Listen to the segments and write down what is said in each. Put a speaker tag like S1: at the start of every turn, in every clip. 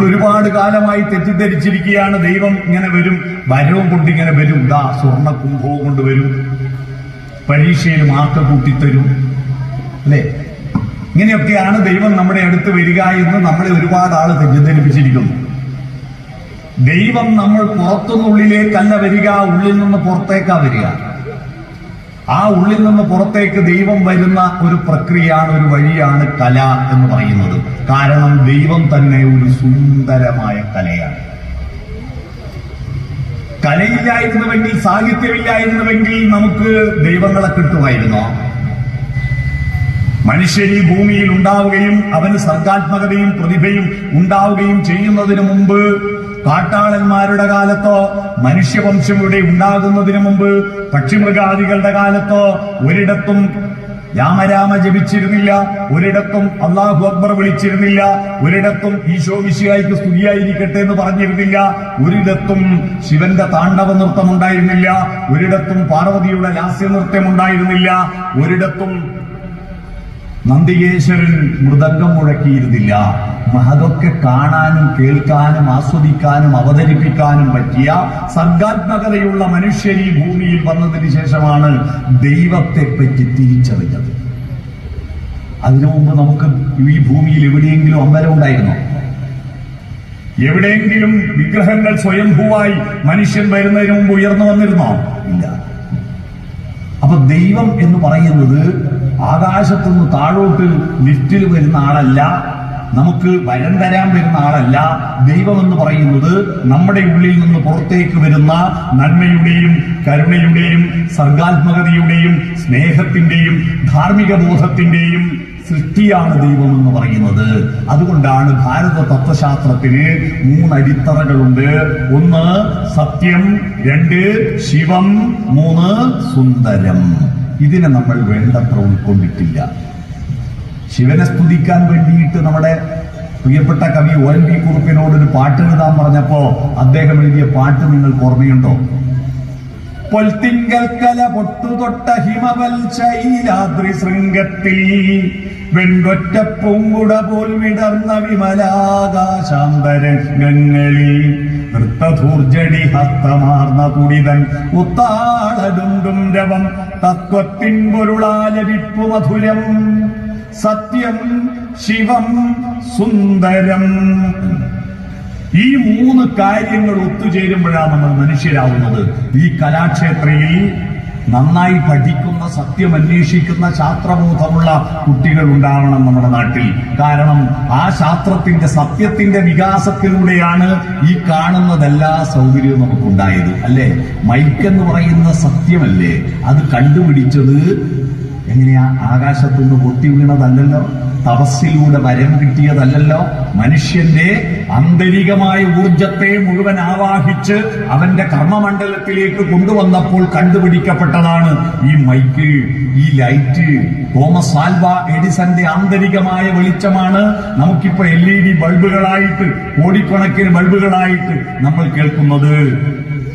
S1: ഒരുപാട് കാലമായി തെറ്റിദ്ധരിച്ചിരിക്കുകയാണ്. ദൈവം ഇങ്ങനെ വരും. വരവും കൊണ്ട് ഇങ്ങനെ വരും. ദാ സ്വർണ കുംഭവും കൊണ്ട് വരും. പരീക്ഷയിൽ മാർക്ക് കൂട്ടിത്തരും. അല്ലേ? ഇങ്ങനെയൊക്കെയാണ് ദൈവം നമ്മുടെ അടുത്ത് വരിക എന്ന് നമ്മളെ ഒരുപാട് ആൾ തെറ്റിദ്ധരിപ്പിച്ചിരിക്കുന്നു. ദൈവം നമ്മൾ പുറത്തുനിന്നുള്ളിലേക്കല്ല വരിക ഉള്ളിൽ നിന്ന് പുറത്തേക്കാ വരിക. ആ ഉള്ളിൽ നിന്ന് പുറത്തേക്ക് ദൈവം വരുന്ന ഒരു പ്രക്രിയയാണ് ഒരു വഴിയാണ് കല എന്ന് പറയുന്നത്. കാരണം ദൈവം തന്നെ ഒരു സുന്ദരമായ കലയാണ്. കലയില്ലായിരുന്നുവെങ്കിൽ സാഹിത്യമില്ലായിരുന്നുവെങ്കിൽ നമുക്ക് ദൈവങ്ങളെ കിട്ടുമായിരുന്നോ? ഈ ഭൂമിയിൽ ഉണ്ടാവുകയും അവന് സർഗാത്മകതയും പ്രതിഭയും ഉണ്ടാവുകയും ചെയ്യുന്നതിന് മുമ്പ് കാട്ടാളന്മാരുടെ കാലത്തോ മനുഷ്യവംശം ഇവിടെ ഉണ്ടാകുന്നതിന് മുമ്പ് പക്ഷിമൃഗാദികളുടെ കാലത്തോ ഒരിടത്തും രാമരാമ ജപിച്ചിരുന്നില്ല ഒരിടത്തും അള്ളാഹു അക്ബർ വിളിച്ചിരുന്നില്ല ഒരിടത്തും ഈശോ വിശിയായിക്ക് സ്തുതിയായിരിക്കട്ടെ എന്ന് പറഞ്ഞിരുന്നില്ല ഒരിടത്തും ശിവന്റെ താണ്ഡവ നൃത്തം ഉണ്ടായിരുന്നില്ല ഒരിടത്തും പാർവതിയുടെ ലാസ്യ നൃത്തം ഉണ്ടായിരുന്നില്ല ഒരിടത്തും നന്ദികേശ്വരൻ മൃദംഗം മുഴക്കിയിരുന്നില്ല. മഹതൊക്കെ കാണാനും കേൾക്കാനും ആസ്വദിക്കാനും അവതരിപ്പിക്കാനും പറ്റിയ സർഗാത്മകതയുള്ള മനുഷ്യർ ഈ ഭൂമിയിൽ വന്നതിന് ശേഷമാണ് ദൈവത്തെ പറ്റി തിരിച്ചറിഞ്ഞത്. അതിനു മുമ്പ് നമുക്ക് ഈ ഭൂമിയിൽ എവിടെയെങ്കിലും അമ്പലം ഉണ്ടായിരുന്നോ? എവിടെയെങ്കിലും വിഗ്രഹങ്ങൾ സ്വയംഭൂവായി മനുഷ്യൻ വരുന്നതിന് മുമ്പ് ഉയർന്നു വന്നിരുന്നോ? ഇല്ല. അപ്പൊ ദൈവം എന്ന് പറയുന്നത് ആകാശത്തുനിന്ന് താഴോട്ട് ലിഫ്റ്റിൽ വരുന്ന ആളല്ല. നമുക്ക് വരം തരാൻ വരുന്ന ആളല്ല. ദൈവം എന്ന് പറയുന്നത് നമ്മുടെ ഉള്ളിൽ നിന്ന് പുറത്തേക്ക് വരുന്ന നന്മയുടെയും കരുണയുടെയും സർഗാത്മകതയുടെയും സ്നേഹത്തിന്റെയും ധാർമ്മിക ബോധത്തിന്റെയും സൃഷ്ടിയാണ് ദൈവം എന്ന് പറയുന്നത്. അതുകൊണ്ടാണ് ഭാരത തത്വശാസ്ത്രത്തിന് മൂന്നടിത്തറകളുണ്ട്. ഒന്ന് സത്യം രണ്ട് ശിവം മൂന്ന് സുന്ദരം. ഇതിനെ നമ്മൾ വേണ്ടത്ര ഉൾക്കൊണ്ടിട്ടില്ല. ശിവനെ സ്തുതിക്കാൻ വേണ്ടിയിട്ട് നമ്മുടെ പ്രിയപ്പെട്ട കവി ഒ എൻ വി കുറുപ്പിനോട് ഒരു പാട്ട് എഴുതാൻ പറഞ്ഞപ്പോ അദ്ദേഹം എഴുതിയ പാട്ട് നിങ്ങൾക്ക് ഓർമ്മയുണ്ടോ? പൊൽത്തിങ്കൽ കല പൊട്ടു പൊട്ടുതൊട്ട ഹിമവൽ ശൈലാദ്രി ശൃംഗത്തിൽ വെൺകൊറ്റ പൂങ്കുട പോൽ വിടർന്ന വിമലാകാശാന്തരംഗങ്ങളിൽ നൃത്തധൂർജടി ഹസ്തമാർന്ന കുടിതൻ ഉത്താളടുണ്ടും രവം തത്വത്തിൻ പൊരുളാലപിപ്പു മധുരം. സത്യം ശിവം സുന്ദരം. ഈ മൂന്ന് കാര്യങ്ങൾ ഒത്തുചേരുമ്പോഴാണ് നമ്മൾ മനുഷ്യരാവുന്നത്. ഈ കലാക്ഷേത്രയിൽ നന്നായി പഠിക്കുന്ന സത്യം അന്വേഷിക്കുന്ന ശാസ്ത്രബോധമുള്ള കുട്ടികൾ ഉണ്ടാവണം നമ്മുടെ നാട്ടിൽ. കാരണം ആ ശാസ്ത്രത്തിന്റെ സത്യത്തിന്റെ വികാസത്തിലൂടെയാണ് ഈ കാണുന്നതെല്ലാ സൗകര്യവും നമുക്കുണ്ടായത് അല്ലേ? മൈക്ക് എന്ന് പറയുന്ന സത്യമല്ലേ? അത് കണ്ടുപിടിച്ചത് എങ്ങനെയാ? ആകാശത്തുനിന്ന് പൊട്ടി വീണതല്ലല്ലോ? തപസ്സിലൂടെ വരം കിട്ടിയതല്ലല്ലോ. മനുഷ്യന്റെ ആന്തരികമായ ഊർജത്തെ മുഴുവൻ ആവാഹിച്ച് അവന്റെ കർമ്മമണ്ഡലത്തിലേക്ക് കൊണ്ടുവന്നപ്പോൾ കണ്ടുപിടിക്കപ്പെട്ടതാണ് ഈ മൈക്ക് ഈ ലൈറ്റ്. തോമസ് ആൽവ എഡിസന്റെ ആന്തരികമായ വെളിച്ചമാണ്. നമുക്കിപ്പോ എൽ ഇ ഡി ബൾബുകളായിട്ട് കോടിക്കണക്കിന് ബൾബുകളായിട്ട് നമ്മൾ കേൾക്കുന്നത്.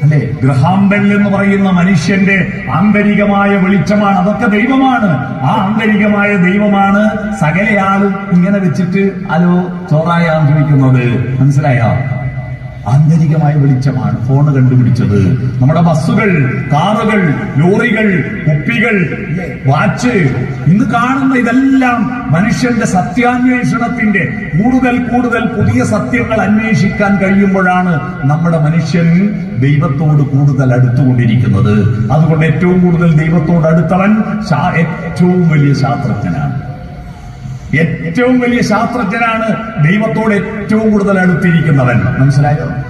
S1: അല്ലെ? ഗ്രഹാംബൽ എന്ന് പറയുന്ന മനുഷ്യന്റെ ആന്തരികമായ വെളിച്ചമാണ്. അതൊക്കെ ദൈവമാണ്. ആ ആന്തരികമായ ദൈവമാണ് സകലയാളും ഇങ്ങനെ വെച്ചിട്ട് അലോ ചോറായാണ് ചോദിക്കുന്നത് മനസ്സിലായോ? ആന്തരികമായ വെളിച്ചമാണ് ഫോൺ കണ്ടുപിടിച്ചത്. നമ്മുടെ ബസ്സുകൾ കാറുകൾ ലോറികൾ കുപ്പികൾ വാച്ച്. ഇന്ന് കാണുന്ന ഇതെല്ലാം മനുഷ്യന്റെ സത്യാന്വേഷണത്തിന്റെ കൂടുതൽ കൂടുതൽ പുതിയ സത്യങ്ങൾ അന്വേഷിക്കാൻ കഴിയുമ്പോഴാണ് നമ്മുടെ മനുഷ്യൻ ദൈവത്തോട് കൂടുതൽ അടുത്തുകൊണ്ടിരിക്കുന്നത്. അതുകൊണ്ട് ഏറ്റവും കൂടുതൽ ദൈവത്തോട് അടുത്തവൻ ഏറ്റവും വലിയ ശാസ്ത്രജ്ഞനാണ്. ഏറ്റവും വലിയ ശാസ്ത്രജ്ഞനാണ് ദൈവത്തോട് ഏറ്റവും കൂടുതൽ അടുത്തിരിക്കുന്നവൻ. മനസ്സിലായോ?